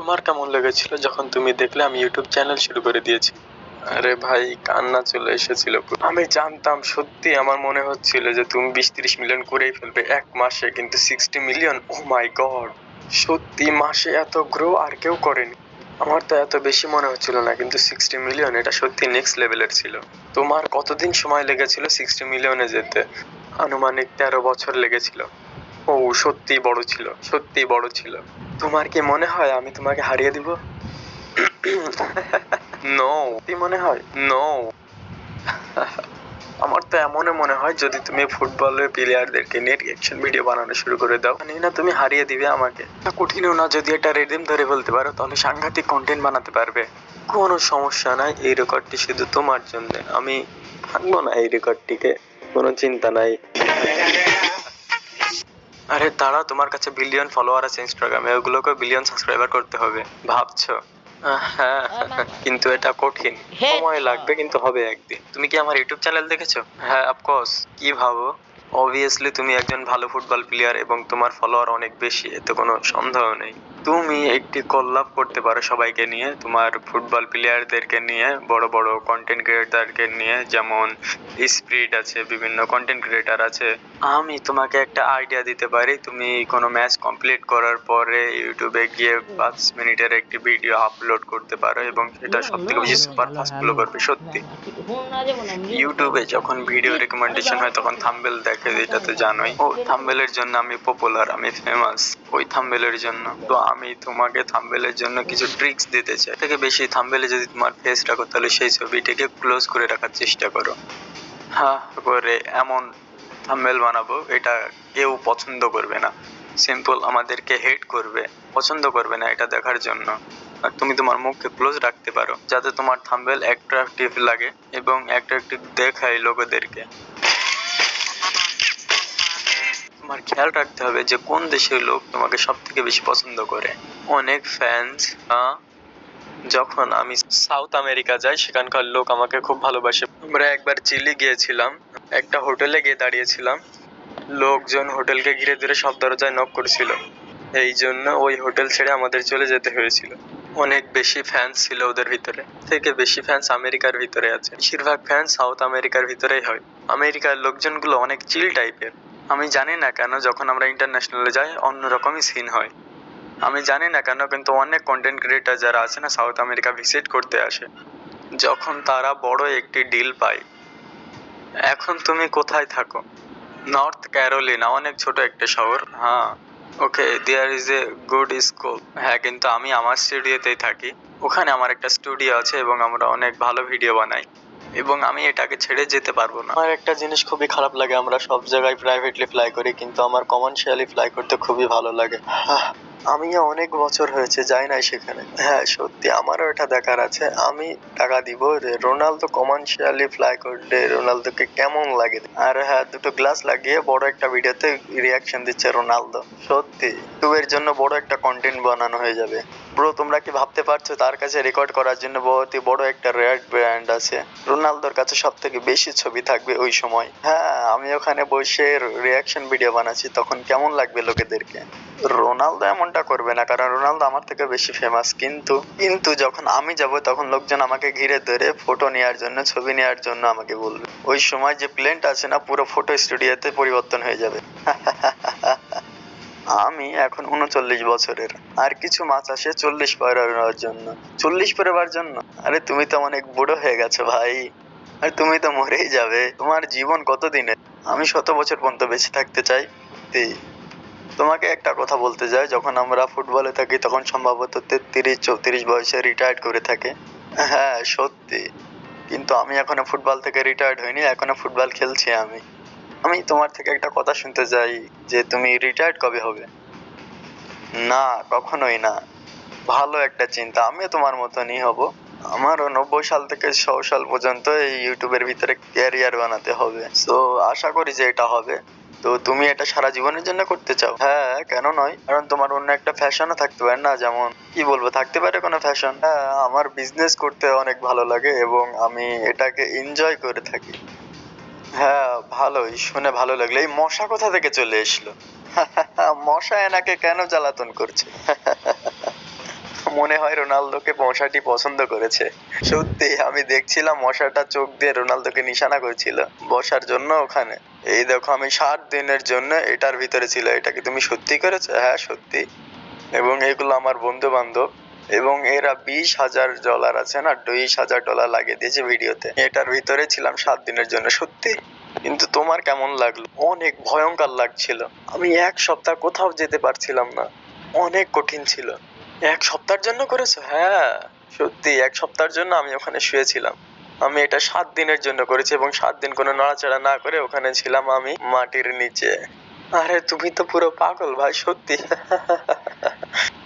তোমার কেমন লেগেছিল যখন তুমি দেখলে আমি ইউটিউব চ্যানেল শুরু করে দিয়েছি? আরে ভাই, কান্না চলে এসেছিল আমি জানতাম সত্যি আমার মনে হচ্ছিল যে তুমি বিশ তিরিশ মিলিয়ন করেই ফেলবে এক মাসে, কিন্তু sixty million oh my god সত্যি মাসে এত গ্রো আর কেউ করেনি। আমার তো এত বেশি মনে হচ্ছিল না, কিন্তু সিক্সটি মিলিয়ন এটা সত্যি নেক্সট লেভেলের ছিল। তোমার কতদিন সময় লেগেছিল সিক্সটি মিলিয়নে যেতে? আনুমানিক তেরো বছর লেগেছিল। ও সত্যি বড় ছিল সত্যি বড় ছিল। তোমার কি মনে হয় আমি তোমাকে হারিয়ে দিব? নো কি মনে হয়? নো আমার তো এমনই মনে হয় যদি তুমি ফুটবলের প্লেয়ারদেরকে নিয়ে রিয়াকশন ভিডিও বানানো শুরু করে দাও। জানি না তুমি হারিয়ে দিবে আমাকে। কঠিনও না যদি এটা রেডিম ধরে বলতে পারো তাহলে সাংঘাতিক কন্টেন্ট বানাতে পারবে। কোনো সমস্যা নাই এই রেকর্ডটি শুধু তোমার জন্য। আমি ভাঙবো না এই রেকর্ডটিকে কোনো চিন্তা নাই। আরে দাঁড়া তোমার কাছে বিলিয়ন ফলোয়ার আছে ইনস্টাগ্রামে ওগুলোকে বিলিয়ন সাবস্ক্রাইবার করতে হবে ভাবছ? হ্যাঁ কিন্তু এটা কঠিন সময় লাগবে কিন্তু হবে একদিন। তুমি কি আমার ইউটিউব চ্যানেল দেখেছ? হ্যাঁ অফকোর্স কি ভাবো? অবভিয়াসলি তুমি একজন ভালো ফুটবল প্লেয়ার এবং তোমার ফলোয়ার অনেক বেশি এতে কোনো সন্দেহ নেই। তুমি একটি কল্লাপ করতে পারো সবাইকে নিয়ে তোমার ফুটবল প্লেয়ারদেরকে নিয়ে বড় বড় কন্টেন্ট ক্রিয়েটারকে নিয়ে যেমন স্পিড আছে বিভিন্ন কন্টেন্ট ক্রিয়েটার আছে আমি তোমাকে একটা আইডিয়া দিতে পারি তুমি কোনো ম্যাচ কমপ্লিট করার পরে ইউটিউবে গিয়ে পাঁচ মিনিটের একটি ভিডিও আপলোড করতে পারো এবং সেটা সব থেকে বেশি সুপার ফাস্ট ফলো করবে সত্যি ইউটিউবে যখন ভিডিও রেকমেন্ডেশন হয় তখন থাম্বেল দেখে এটা তো জানোই ও থাম্বেলের জন্য আমি পপুলার আমি ফেমাস ওই থাম্বেলের জন্য তো আমি তোমাকে থাম্বেলের জন্য কিছু ট্রিক্স দিতে চাই থেকে বেশি থাম্বেলে যদি তোমার ফেস রাখো তাহলে সেই ছবিটিকে ক্লোজ করে রাখার চেষ্টা করো হ্যাঁ করে এমন থাম্বেল বানাবো, এটা কেউ পছন্দ করবে না। সিম্পল আমাদেরকে হেট করবে, পছন্দ করবে না এটা দেখার জন্য। আর তুমি তোমার মুখকে ক্লোজ রাখতে পারো, যাতে তোমার থাম্বেল অ্যাট্রাকটিভ লাগে এবং অ্যাট্রাকটিভ দেখায় লোকেদেরকে। তোমার খেয়াল রাখতে হবে যে কোন দেশের লোক তোমাকে সব থেকে বেশি পছন্দ করে। অনেক ফ্যান্স যখন আমি সাউথ আমেরিকা যাই, সেখানকার লোক আমাকে খুব ভালোবাসে। আমরা একবার চিলি গিয়েছিলাম। একটা হোটেলে গিয়ে দাঁড়িয়েছিলাম। লোকজন হোটেলকে ঘিরে ধরে সব দরজায় নক করেছিল। এই জন্য ওই হোটেল ছেড়ে আমাদের চলে যেতে হয়েছিল। অনেক বেশি ফ্যান্স ছিল ওদের ভিতরে। থেকে বেশি ফ্যান্স আমেরিকার ভিতরে আছে। বেশিরভাগ ফ্যান্স সাউথ আমেরিকার ভিতরেই হয়। আমেরিকার লোকজনগুলো অনেক চিল টাইপের আমি জানি না কেন যখন আমরা ইন্টারন্যাশনালে যাই অন্যরকমই সিন হয়। আমি জানি না কেন, কিন্তু অনেক কন্টেন্ট ক্রিয়েটার যারা আছে না সাউথ আমেরিকা ভিজিট করতে আসে। যখন তারা বড় একটি ডিল পায় এখন তুমি কোথায় থাকো? নর্থ ক্যারোলিনা অনেক ছোট একটা শহর। হ্যাঁ okay there is a good school হ্যাঁ কিন্তু আমি আমার স্টুডিওতেই থাকি। ওখানে আমার একটা স্টুডিও আছে এবং আমরা অনেক ভালো ভিডিও বানাই। এবং আমি এটাকে ছেড়ে যেতে পারব না। আমার একটা জিনিস খুবই খারাপ লাগে, আমরা সব জায়গায় প্রাইভেটলি ফ্লাই করি, কিন্তু আমার কমার্শিয়ালি ফ্লাই করতে খুবই ভালো লাগে। আমি অনেক বছর হয়েছে, যাই নাই সেখানে। হ্যাঁ সত্যি আমারও এটা দেখার আছে। আমি টাকা দিব যে রোনালদো কমার্শিয়ালি ফ্লাই করলে রোনালদোকে কেমন লাগে? আর হ্যাঁ দুটো গ্লাস লাগিয়ে বড় একটা ভিডিওতে রিয়াকশন দিচ্ছে রোনালদো। সত্যি ইউটিউবের জন্য বড় একটা কন্টেন্ট বানানো হয়ে যাবে। ব্রো তোমরা কি ভাবতে পারছ তার কাছে রেকর্ড করার জন্য বহুত বড় একটা রেড ব্র্যান্ড আছে? রোনালদোর কাছে সব থেকে বেশি ছবি থাকবে ওই সময়। হ্যাঁ আমি ওখানে বসে রিয়াকশন ভিডিও বানাচ্ছি, তখন কেমন লাগবে লোকেদেরকে? রোনালদো এমনটা করবে না, কারণ রোনালদো আমার থেকে বেশি ফেমাস কিন্তু কিন্তু যখন আমি যাব, তখন লোকজন আমাকে ঘিরে ধরে ফটো নেওয়ার জন্য, ছবি নেওয়ার জন্য আমাকে বলবে। ওই সময় যে প্লেনটা আছে না, পুরো ফটো স্টুডিওতে পরিবর্তন হয়ে যাবে। আমি এখন উনচল্লিশ বছরের। আর কিছু মাছ আসে চল্লিশ পরের জন্য। চল্লিশ পরেবার জন্য? আরে, তুমি তো অনেক বুড়ো হয়ে গেছো ভাই। আর তুমি তো মরেই যাবে। তোমার জীবন কতদিনের? আমি শত বছর পর্যন্ত বেঁচে থাকতে চাই। তোমাকে একটা কথা বলতে যাই যখন আমরা ফুটবলে থাকি তখন সম্ভবত তেত্রিশ, চৌত্রিশ বয়সে রিটায়ার্ড করে থাকে। হ্যাঁ সত্যি। কিন্তু আমি এখনও ফুটবল থেকে রিটায়ার্ড হইনি, এখনও ফুটবল খেলছি আমি। আমি তোমার থেকে একটা কথা শুনতে চাই, যে তুমি রিটায়ার্ড কবে হবে? না, কখনোই না। ভালো একটা চিন্তা, আমিও তোমার মতনই হব। আমারও নব্বই সাল থেকে ছ সাল পর্যন্ত এই ইউটিউবের ভিতরে ক্যারিয়ার বানাতে হবে। তো আশা করি যে এটা হবে। তো তুমি এটা সারা জীবনের জন্য করতে চাও? হ্যাঁ কেন নয়? কারণ তোমার অন্য একটা ফ্যাশনও থাকতে পারে না, যেমন, কি বলব, থাকতে পারে কোনো ফ্যাশন? হ্যাঁ আমার বিজনেস করতে অনেক ভালো লাগে এবং আমি এটাকে এনজয় করে থাকি। হ্যাঁ ভালোই, শুনে ভালো লাগল। এই মশা কোথা থেকে চলে এসলো? মশা এনাকে কেন জ্বালাতন করছে? মনে হয় রোনালদোকে মশাটি পছন্দ করেছে। সত্যি, আমি দেখছিলাম মশাটা চোখ দিয়ে রোনালদোকে নিশানা করেছিল বসার জন্য ওখানে। এই দেখো, আমি সাত দিনের জন্য এটার ভিতরে ছিল। এটা কি তুমি সত্যি করেছ? হ্যাঁ সত্যি। এবং এগুলো আমার বন্ধু বান্ধব এবং এরা বিশ হাজার ডলার আছে না, বিশ হাজার ডলার লাগিয়ে দিয়েছে ভিডিওতে। এটার ভিতরে ছিলাম সাত দিনের জন্য। সত্যি? কিন্তু তোমার কেমন লাগল? অনেক ভয়ঙ্কর লাগছিল। আমি এক সপ্তাহ কোথাও যেতে পারছিলাম না। অনেক কঠিন ছিল। এক সপ্তাহের জন্য করেছ? হ্যাঁ সত্যি, এক সপ্তাহের জন্য আমি ওখানে শুয়েছিলাম। আমি এটা সাত দিনের জন্য করেছি এবং সাত দিন কোনো নড়াচড়া না করে ওখানে ছিলাম আমি মাটির নিচে। আরে, তুমি তো পুরো পাগল ভাই, সত্যি।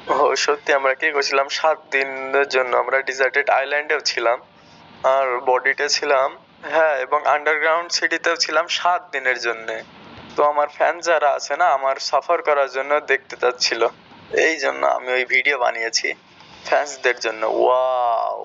ও, সত্যি, আমরা কি করছিলাম? সাত দিনের জন্য আমরা ডিজার্টেড আইল্যান্ডেও ছিলাম, আর বডিতে ছিলাম হ্যাঁ এবং আন্ডারগ্রাউন্ড সিটিতেও ছিলাম সাত দিনের জন্য। তো আমার ফ্যান যারা আছে না, আমার সফর করার জন্য দেখতে চাচ্ছিল। এই জন্য আমি ওই ভিডিও বানিয়েছি ফ্যান্সদের জন্য। ওয়াও